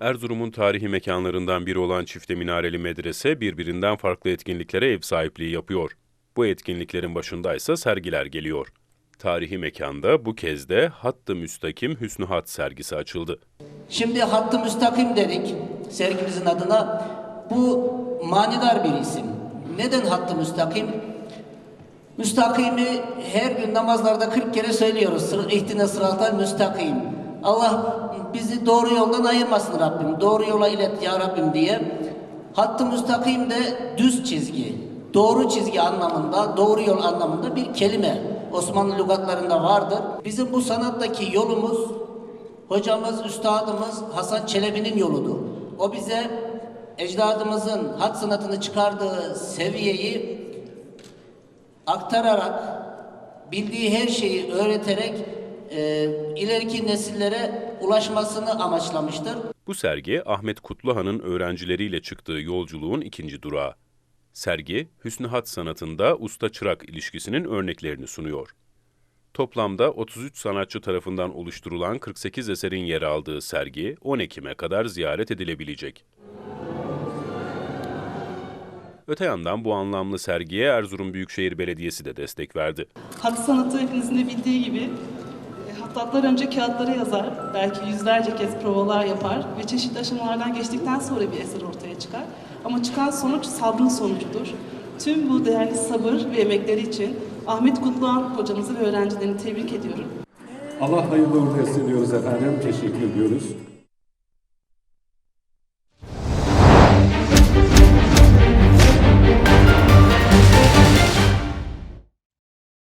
Erzurum'un tarihi mekanlarından biri olan Çifte Minareli Medrese birbirinden farklı etkinliklere ev sahipliği yapıyor. Bu etkinliklerin başında ise sergiler geliyor. Tarihi mekanda bu kez de Hattı Müstakim Hüsnü Hat sergisi açıldı. Şimdi hattı müstakim dedik sergimizin adına. Bu manidar bir isim. Neden hattı müstakim? Müstakimi her gün namazlarda 40 kere söylüyoruz. Sır, ihtine sıratal müstakim. Allah bizi doğru yoldan ayırmasın Rabbim. Doğru yola ilet ya Rabbim diye. Hattı müstakim de düz çizgi. Doğru çizgi anlamında, doğru yol anlamında bir kelime. Osmanlı lügatlarında vardır. Bizim bu sanattaki yolumuz Hocamız, üstadımız Hasan Çelebi'nin yoludur. O bize ecdadımızın hat sanatını çıkardığı seviyeyi aktararak, bildiği her şeyi öğreterek e, ileriki nesillere ulaşmasını amaçlamıştır. Bu sergi Ahmet Kutluhan'ın öğrencileriyle çıktığı yolculuğun ikinci durağı. Sergi, Hüsnü Hat sanatında usta-çırak ilişkisinin örneklerini sunuyor. Toplamda 33 sanatçı tarafından oluşturulan 48 eserin yer aldığı sergi 10 Ekim'e kadar ziyaret edilebilecek. Öte yandan bu anlamlı sergiye Erzurum Büyükşehir Belediyesi de destek verdi. Hat sanatı hepinizin de bildiği gibi hattatlar önce kağıtlara yazar, belki yüzlerce kez provalar yapar ve çeşitli aşamalardan geçtikten sonra bir eser ortaya çıkar. Ama çıkan sonuç sabrın sonucudur. Tüm bu değerli sabır ve emekleri için Ahmet Kutluhan hocamızı ve öğrencilerini tebrik ediyorum. Allah hayırlı uğurlu etsin diyoruz efendim. Teşekkür ediyoruz.